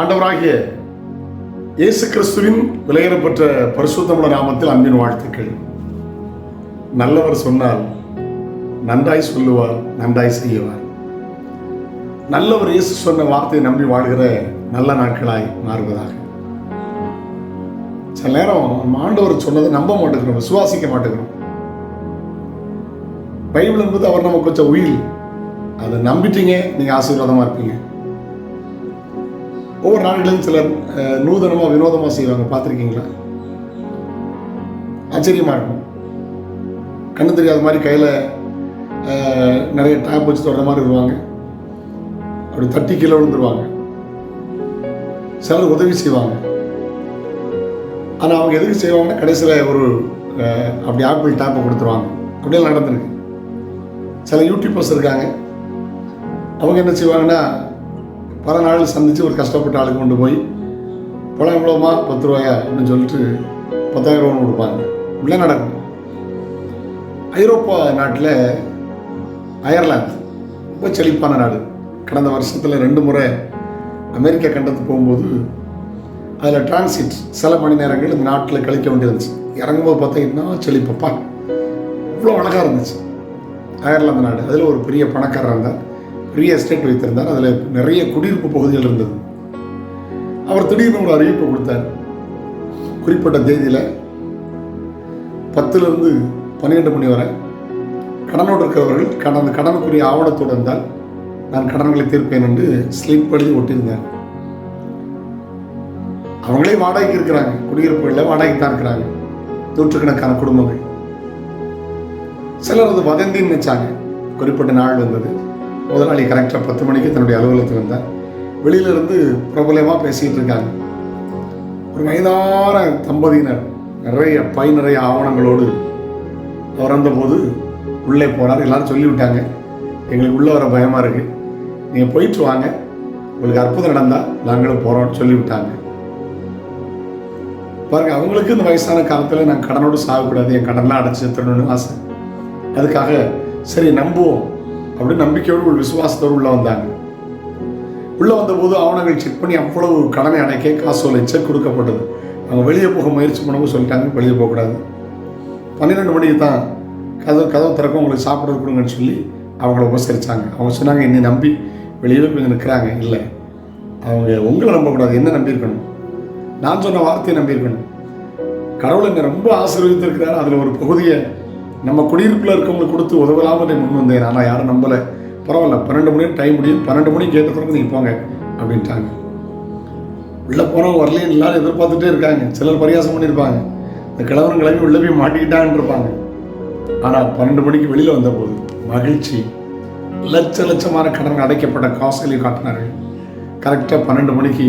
ஆண்டவராகிய இயேசு கிறிஸ்துவின் விலையேறப்பட்ட பரிசுத்தமுள்ள நாமத்தில் அன்பின் வாழ்த்துக்கள். நல்லவர் சொன்னால் நன்றாய் சொல்லுவார் நன்றாய் செய்வார். நல்லவர் இயேசு சொன்ன வார்த்தையை நம்பி வாழ்கிற நல்ல நாட்களாய் மாறுவதாக. சில நேரம் நம்ம ஆண்டவர் சொன்னதை நம்ப மாட்டேங்கிறோம் விசுவாசிக்க மாட்டேங்கிறோம். பைபிள் என்பது அவர் நமக்கு கொஞ்சம் உயிர். அதை நம்பிட்டீங்க நீங்க ஆசீர்வாதமா இருப்பீங்க. ஒவ்வொரு நாடுகளும் சிலர் நூதனமாக நூதனமா வினோதமா செய்வாங்க. பார்த்துருக்கீங்களா? ஆச்சரியமாக இருக்கும். கண்ணு தெரியாத மாதிரி கையில் நிறைய டேப் வச்சு தொடர மாதிரி வருவாங்க. அப்படி தட்டி கீழே விழுந்துருவாங்க. சிலர் உதவி செய்வாங்க. ஆனால் அவங்க எதுக்கு செய்வாங்கன்னா கடைசியில் ஒரு அப்படி ஆப்பிள் டேப்பை கொடுத்துருவாங்க. அப்படியெல்லாம் நடந்திருக்கு. சில யூடியூபர்ஸ் இருக்காங்க. அவங்க என்ன செய்வாங்கன்னா பல நாள் சந்தித்து ஒரு கஷ்டப்பட்ட ஆளுக்கு கொண்டு போய் பழம் எவ்வளோமா பத்து ரூபாயா? அப்படின்னு சொல்லிட்டு பத்தாயிரம் ரூபா கொடுப்பாங்க. இப்படிலாம் நடக்கும். ஐரோப்பா நாட்டில் அயர்லாந்து ரொம்ப செழிப்பான நாடு. கடந்த வருஷத்தில் ரெண்டு முறை அமெரிக்கா கண்டத்துக்கு போகும்போது அதில் டிரான்சிட் சில மணி நேரங்கள் இந்த நாட்டில் கழிக்க வேண்டியிருந்துச்சு. இறங்கும்போது பார்த்தீங்கன்னா செழிப்பப்பா. இவ்வளோ அழகாக இருந்துச்சு. அயர்லாந்து நாடு. அதில் ஒரு பெரிய பணக்காரர் இருந்தார். பெரிய எஸ்டேட் வைத்திருந்தார். அதில் நிறைய குடியிருப்பு பகுதிகள் இருந்தது. அவர் திடீர்னு ஒரு அறிவிப்பு கொடுத்தார். குறிப்பிட்ட தேதியில் பத்துலேருந்து பன்னிரெண்டு மணி வரை கடனோடு இருக்கிறவர்கள் கடன் கடனுக்குரிய ஆவணத்தோடு இருந்தால் நான் கடன்களை தீர்ப்பேன் என்று ஸ்லிப் எழுதி ஒட்டியிருந்தேன் அவங்களே வாடகைக்கு இருக்கிறாங்க. குடியிருப்புகளில் வாடகைக்கு தான் இருக்கிறாங்க. நூற்றுக்கணக்கான குடும்பங்கள். சிலர் அது வதந்தின்னு நினைச்சாங்க. குறிப்பிட்ட நாள் வந்தது. முதலாளி கரெக்டாக பத்து மணிக்கு தன்னுடைய அலுவலகத்துக்கு வந்தார். வெளியில இருந்து பிரபலமாக பேசிகிட்டு இருக்காங்க. ஒரு வயதான தம்பதியினர் நிறைய பை நிறைய ஆவணங்களோடு திறந்தபோது உள்ளே போனார். எல்லாரும் சொல்லிவிட்டாங்க எங்களுக்கு உள்ளே வர பயமாக இருக்கு. நீங்கள் போயிட்டு வாங்க. உங்களுக்கு அற்புதம் நடந்தால் நாங்களும் போகிறோம்னு சொல்லிவிட்டாங்க. பாருங்க அவங்களுக்கு இந்த வயசான காலத்தில் நான் கடனோடு சாகக்கூடாது. என் கடன்லாம் அடைச்சி தரணும்னு ஆசை. அதுக்காக சரி நம்புவோம். அப்படின்னு நம்பிக்கையோடு ஒரு விசுவாசத்தோடு உள்ளே வந்தாங்க உள்ளே வந்தபோது ஆவணங்கள் செக் பண்ணி அவ்வளவு கடனை அடைக்க காசோலை செக் கொடுக்கப்பட்டது. அவங்க வெளியே போக முயற்சி பண்ணவும் சொல்லிட்டாங்க வெளியே போகக்கூடாது பன்னிரெண்டு மணிக்கு தான் கதவு கதவு திறக்க உங்களுக்கு சாப்பிட கொடுங்கன்னு சொல்லி அவங்கள உபசரித்தாங்க அவங்க சொன்னாங்க என்னை நம்பி வெளியில் போய் நிற்கிறாங்க. இல்லை அவங்க உங்களை நம்பக்கூடாது. என்ன நம்பியிருக்கணும்? நான் சொன்ன வார்த்தையை நம்பியிருக்கணும். கடவுள் என்னை ரொம்ப ஆசீர்வதித்திருக்கிறார். அதில் ஒரு பகுதியை நம்ம குடியிருப்பில் இருக்கவங்களுக்கு கொடுத்து உதவலாமல் நான் முன் வந்தேன். ஆனால் யாரும் நம்பலை. பரவாயில்ல பன்னெண்டு மணி டைம் முடியும். பன்னெண்டு மணி கேட்ட பிறகு நீங்கள் போங்க அப்படின்ட்டாங்க. உள்ளே போனவங்க வரலையும் எல்லாரும் எதிர்பார்த்துட்டே இருக்காங்க. சிலர் பரியாசம் பண்ணியிருப்பாங்க. இந்த கிழவன் கிளம்பி உள்ளே போய் மாட்டிக்கிட்டான்னு இருப்பாங்க. ஆனால் பன்னெண்டு மணிக்கு வெளியில் வந்தபோது மகிழ்ச்சி. லட்ச லட்சமான கடன் அடைக்கப்பட்ட காசுகளையும் காட்டினார்கள். கரெக்டாக பன்னெண்டு மணிக்கு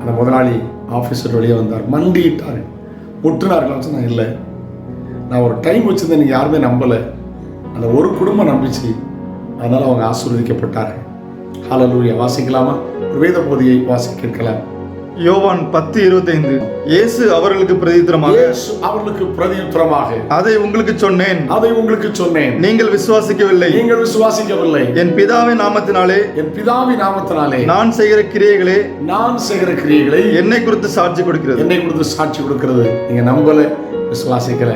அந்த முதலாளி ஆஃபீஸர் வெளியே வந்தார். மண்டியிட்டார். முட்டுனார்கள் சொன்னேன் இல்லை. நான் ஒரு டைம் வச்சிருந்தேன் நீங்கள் யாருமே நம்பலை. அந்த ஒரு குடும்பம் நம்பிச்சு அதனால் அவங்க ஆசீர்வதிக்கப்பட்டார்கள் ஹalleluya வாசிக்கலாமா? ஒரு வேத போதியை வாசி கேட்கலாம். யோவான் பத்து இருபத்தைந்து. இயேசு அவர்களுக்கு பிரதித்திரமாக. அவர்களுக்கு பிரதியுத்தரமாக அதை உங்களுக்கு சொன்னேன். அதை உங்களுக்கு சொன்னேன். நீங்கள் விசுவாசிக்கவில்லை. நீங்கள் விசுவாசிக்கவில்லை. என் பிதாவின் நாமத்தினாலே. என் பிதாவி நாமத்தினாலே. நான் செய்கிற கிரியைகளே. நான் செய்கிற கிரியைகளை என்னை குறித்து சாட்சி கொடுக்கிறது. என்னை கொடுத்து சாட்சி கொடுக்கிறது. நீங்க நம்பல விசுவாசிக்கல.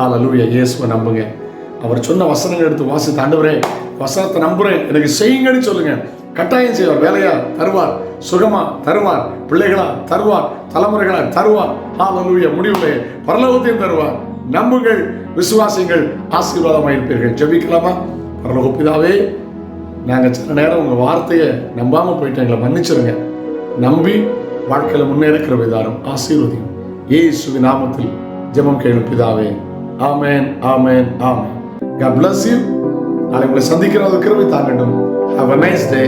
ஹாலலூயா இயேசுவை நம்புங்க. அவர் சொன்ன வசனங்கள் எடுத்து வாசித்து ஆண்டவரே வசனத்தை நம்புறேன். எனக்கு செய்யுங்கன்னு சொல்லுங்க. கட்டாயம் செய்வார். வேலையா? தருவார். சுகமா? தருவார். பிள்ளைகளா? தருவார். தலைமுறைகளா? தருவார். ஹாலலூயா முடிவுலே பரலோகத்தையும் தருவார். நம்புங்கள் விசுவாசிங்கள் ஆசீர்வாதமாக இருப்பீர்கள் ஜபிக்கலாமா? பரலோக பிதாவே நாங்கள் சில நேரம் உங்கள் வார்த்தையை நம்பாமல் போயிட்டு எங்களை மன்னிச்சிருங்க. நம்பி வாழ்க்கையில் முன்னேறுக்கிற விதாரம் ஆசீர்வதியும். இயேசுவின் நாமத்தில் ஜெபம் கேளும் பிதாவே. ஆமென். ஆமென் ஆமென் God bless you. நாளை உங்களை சந்திக்கிற ஒரு கிருபை தாங்கட்டும். Have a nice day